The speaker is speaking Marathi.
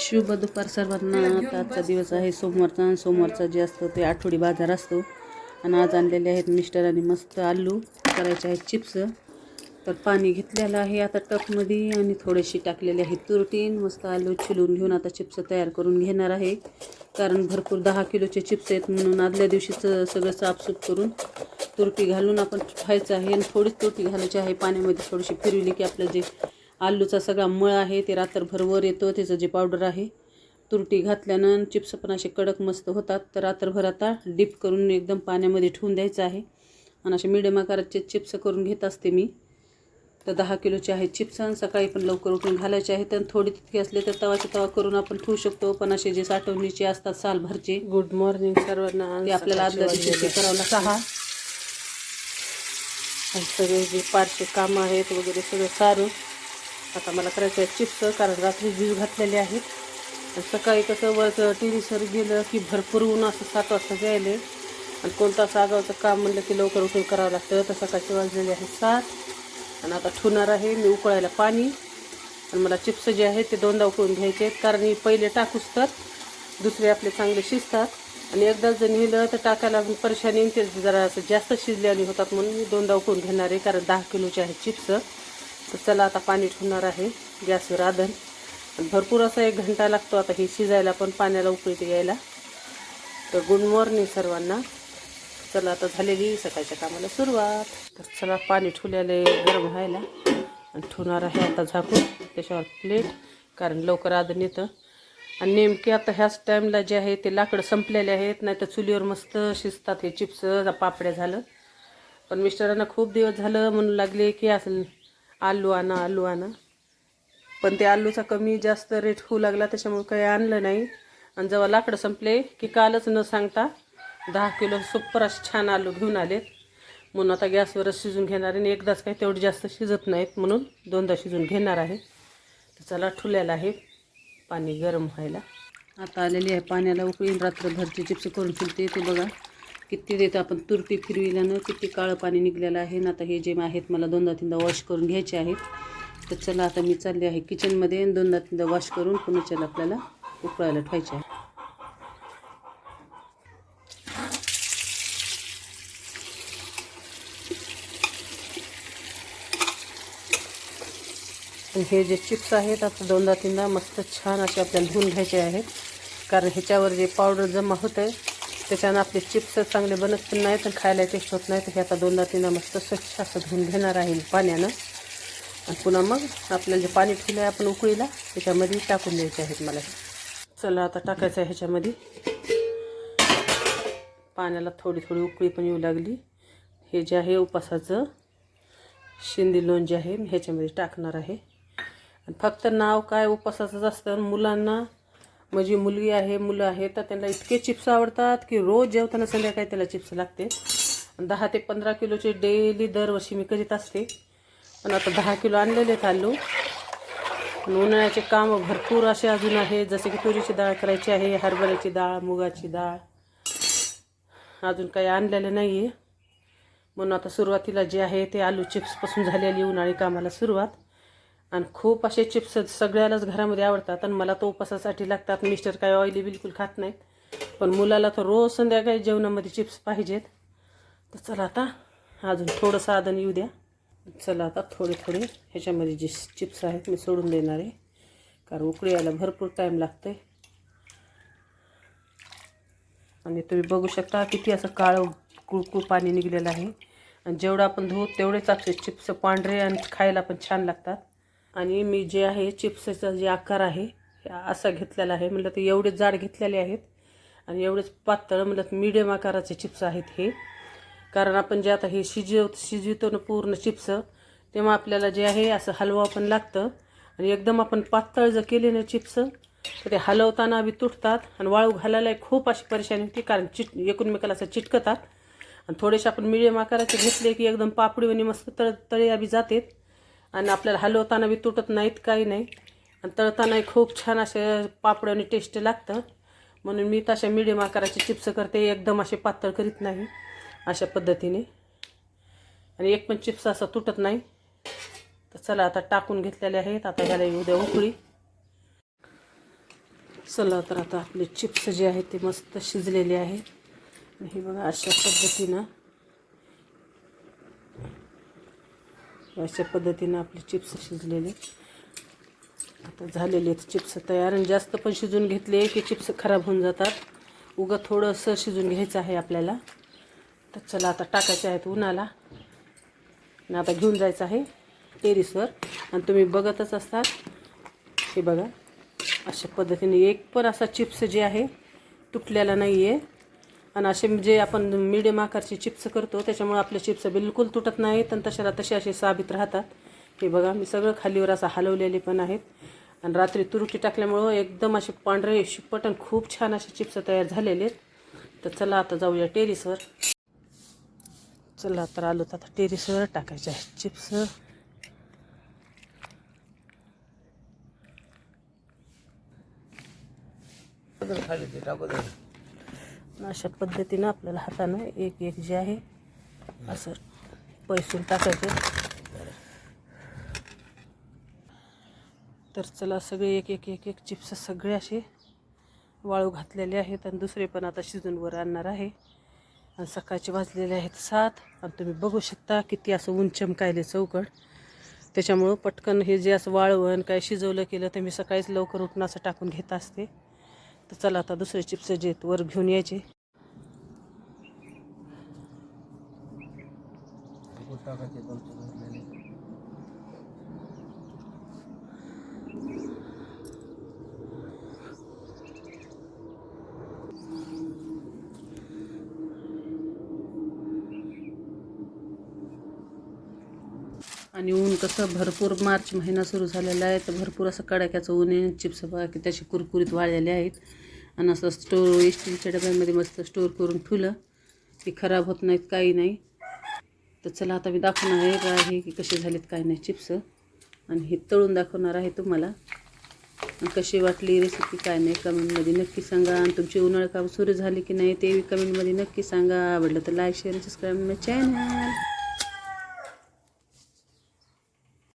शुभ दुपार सर्वांना. आता आजचा दिवस आहे सोमवारचा आणि सोमवारचा जे असतो ते आठवडी बाजार असतो. आणि आज आणलेले आहेत मिस्टर आणि मस्त आलू. करायचे आहेत चिप्स. तर पाणी घेतलेलं आहे आता टपमध्ये आणि थोडीशी टाकलेली आहे तुरटीन. मस्त आलू चिलून घेऊन आता चिप्स तयार करून घेणार आहे. कारण भरपूर दहा किलोचे चिप्स आहेत म्हणून आदल्या दिवशीच सगळं साफसूफ करून तुरटी घालून आपण ठेवायचं आहे. आणि थोडीच तुरटी घालायची आहे. पाण्यामध्ये थोडीशी फिरवली की आपलं जे आलूचा सगळा मळ आहे ते रात्रभर वर येतो त्याचं जे पावडर आहे तुरटी घातल्यानं चिप्स पण असे कडक मस्त होतात. तर रात्रभर आता डीप करून एकदम पाण्यामध्ये ठेवून द्यायचं आहे. आणि असे मिडियम आकाराचे चिप्स करून घेत असते मी. तर दहा किलोचे आहेत चिप्स. आणि सकाळी पण लवकर उठून घालायचे आहेत. आणि थोडी तितके असले तर तवाचे तवा करून आपण ठेवू शकतो. पण असे जे साठवणीचे असतात सालभरचे गुड मॉर्निंग सर्वांना. ते आपल्याला आदल्या दिवशी ते करावं लागतं. सहा. आणि सगळे जे पारचे कामं आहेत वगैरे सगळं सारून आता मला करायचं आहे चिप्स कारण रात्री वीज घातलेले आहेत आणि सकाळी कसं वर टेरिसवर गेलं की भरपूर ऊन असं सात वाजता जायले. आणि कोणता असं आगावचं काम म्हणलं की लवकर उठून करावं लागतं. तर सकाळचे वाजलेले आहे सात. आणि आता ठुणार आहे मी उकळायला पाणी. आणि मला चिप्स जे आहेत ते दोनदा उकळून घ्यायचे आहेत कारण हे पहिले टाकूच तर दुसरे आपले चांगले शिजतात. आणि एकदा जर नेलं तर टाकायला परेशानी ते जरा असं जास्त शिजल्याने होतात म्हणून मी दोनदा उकळून घेणार आहे कारण दहा किलोचे आहेत चिप्स. तर चला आता पाणी ठेवणार आहे. गॅसवर आदन आणि भरपूर असा एक घंटा लागतो आता हे शिजायला पण पाण्याला उकळीत यायला. तर गुड मॉर्निंग सर्वांना. चला आता झालेली सकाळच्या कामाला सुरुवात. तर चला पाणी ठेवल्याला गरम व्हायला. आणि ठेवणार आहे आता झाकून. त्याच्यावर प्लेट कारण लवकर आदन येतं. आणि नेमके आता ह्याच टाईमला जे आहे ते लाकडं संपलेले आहेत. नाही तर चुलीवर मस्त शिजतात हे चिप्स. पापड्या झालं. पण मिस्टरांना खूप दिवस झालं म्हणू लागले की असं आलू आणा आलू आणा. पण ते आलूचा कमी जास्त रेट होऊ लागला त्याच्यामुळे काही आणलं नाही. आणि जेव्हा लाकडं संपले की कालच न सांगता दहा किलो सुपर असे छान आलू घेऊन आलेत. म्हणून आता गॅसवरच शिजून घेणार आहे आणि एकदाच काही तेवढी जास्त शिजत नाहीत म्हणून दोनदा शिजून घेणार आहे. तर चला ठुल्याला आहे पाणी गरम व्हायला. आता आलेली आहे पाण्याला उकळीन रात्रभरचे चिप्स करून ठेवते ते बघा. किती देतं आपण? तुरटी फिरविल्यानं किती काळं पाणी निघलेलं आहे? ना आता हे जे आहेत मला दोनदा तीनदा वॉश करून घ्यायचे आहेत. तर चला आता मी चालले आहे किचनमध्ये दोनदा तीनदा वॉश करून पुन्हा चला आपल्याला उकळायला ठेवायचे आहे. हे जे चिप्स आहेत आता दोनदा तीनदा मस्त छान असे आपल्याला धुवून घ्यायचे आहेत. कारण ह्याच्यावर जे पावडर जमा होतं आहे त्याच्यानं आपले चिप्स चांगले बनत पण नाहीत आणि खायला टेस्ट होत नाही तर हे आता दोनदा तीनदा मस्त स्वच्छ असं धुवून घेणार आहे पाण्यानं. आणि पुन्हा मग आपल्याला जे पाणी ठेवलं आहे आपण उकळीला त्याच्यामध्ये टाकून द्यायचे आहेत मला चला आता टाकायचं आहे ह्याच्यामध्ये. पाण्याला थोडी थोडी उकळी पण येऊ लागली. हे जे आहे उपासाचं शिंदी लोण जे आहे मी ह्याच्यामध्ये टाकणार आहे. आणि फक्त नाव काय उपासाचंच असतं मुलांना माझी मुलगी आहे मुलं आहे तर त्यांना इतके चिप्स आवडतात की रोज जेवताना संध्याकाळी त्याला चिप्स लागते. दहा ते पंधरा किलोचे डेली दरवर्षी मी करीत असते. पण आता दहा किलो आणलेले आहेत आलू. उन्हाळ्याचे कामं भरपूर असे अजून आहे जसे की तुरीची डाळ करायची आहे हरभऱ्याची डाळ मुगाची डाळ. अजून काही आणलेलं नाही आहे म्हणून आता सुरुवातीला जे आहे ते आलू चिप्सपासून झालेली उन्हाळी कामाला सुरुवात. आणि खूप असे चिप्स सगळ्यालाच घरामध्ये आवडतात आणि मला तो उपासासाठी लागतात. मिस्टर काय ऑइली बिलकुल खात नाहीत. पण मुलाला तर रोज संध्याकाळी जेवणामध्ये चिप्स पाहिजेत. तर चला आता अजून थोडं साधन येऊ द्या. चला आता थोडे थोडे ह्याच्यामध्ये जे चिप्स आहेत मी सोडून देणार आहे. कारण उकळी यायला भरपूर टाईम लागते आणि तुम्ही बघू शकता किती असं काळं कुळकुळ पाणी निघलेलं आहे. आणि जेवढं आपण धुवू तेवढेच आपले चिप्स पांढरे आणि खायला पण छान लागतात. आणि मी जे आहे चिप्सचा जे आकार आहे असा घेतलेला आहे. म्हटलं तर एवढे जाड घेतलेले आहेत. आणि एवढेच पातळ म्हटलं मीडियम आकाराचे चिप्स आहेत हे. कारण आपण जे आता हे शिजव शिजवितो ना पूर्ण चिप्स तेव्हा आपल्याला जे आहे असं हलवा पण लागतं. आणि एकदम आपण पातळ जर केले ना चिप्स तर ते हलवताना बी तुटतात आणि वाळू घालायला खूप अशी परेशानी होती कारण चिट एकूणमेकाला असं चिटकतात. आणि थोडेसे आपण मिडियम आकाराचे घेतले की एकदम पापडीवानी मस्त तळ तळे आम्ही जातात. आणि आपल्याला हलवताना बी तुटत नाहीत काही नाही. आणि तळतानाही खूप छान असे पापड आणि टेस्ट लागतं. म्हणून मी तशा मिडियम आकाराचे चिप्स करते. एकदम असे पातळ करीत नाही अशा पद्धतीने. आणि एक पण चिप्स असा तुटत नाही. तर चला आता टाकून घेतलेले आहेत. आता ह्याला येऊ द्या उकळी. चला तर आता आपले चिप्स जे आहेत ते मस्त शिजलेले आहे आणि हे बघा अशा पद्धतीनं. अशा पद्धतीनं आपले चिप्स शिजलेले. आता झालेले आहेत चिप्स तयार आणि जास्त पण शिजून घेतले की चिप्स खराब होऊन जातात. उगं थोडंसं शिजून घ्यायचं आहे आपल्याला. तर चला आता टाकायचे आहेत उन्हाला. आणि आता घेऊन जायचं आहे टेरिसवर. आणि तुम्ही बघतच असतात. हे बघा अशा पद्धतीने एक पण असा चिप्स जे आहे तुटलेला नाही आहे आणि असे जे आपण मिडियम आकारचे चिप्स करतो त्याच्यामुळे आपले चिप्स बिलकुल तुटत नाहीत आणि तशाला तसे असे साबित राहतात. हे बघा मी सगळं खालीवर असं हलवलेले पण आहेत. आणि रात्री तुरुटी टाकल्यामुळं एकदम असे पांढरे शिपट आणि खूप छान असे चिप्स तयार झालेले आहेत. तर चला आता जाऊया टेरिसवर चला तर आलो तर आता टेरिसवर टाकायचे आहेत चिप्स अशा पद्धतीनं आपल्याला हातानं एक एक जे आहे असं पैसून टाकायचं. तर चला सगळे एक एक एक एक चिप्स सगळे असे वाळू घातलेले आहेत आणि दुसरे पण आता शिजून वर आणणार आहे. आणि सकाळचे वाजलेले आहेत सात. आणि तुम्ही बघू शकता किती असं उंचम कायले चौकड त्याच्यामुळं पटकन हे जे असं वाळवण काय शिजवलं केलं ते मी सकाळीच लवकर उठून असं टाकून घेत असते. तर चला आता दुसरे चिप्स जे आहेत वर घेऊन यायचे. आणि ऊन कसं भरपूर मार्च महिना सुरू झालेला आहे तर भरपूर असं कडाक्याचं ऊन आहे चिप्स बघा की कुरकुरीत वाळलेले आहेत. आणि असं स्टोर स्टीलच्या डब्यामध्ये मस्त स्टोर करून ठेवलं की खराब होत नाहीत काही नाही. तर चला आता मी दाखवणार आहे का हे की कसे झालेत काय नाही चिप्स. आणि हे तळून दाखवणार आहे तुम्हाला. कशी वाटली रेसिपी काय नाही कमेंटमध्ये नक्की सांगा. आणि तुमची उन्हाळा काम सुरू झाली की नाही ते कमेंटमध्ये नक्की सांगा. आवडलं तर लाईक शेअर सबस्क्राईब चॅनल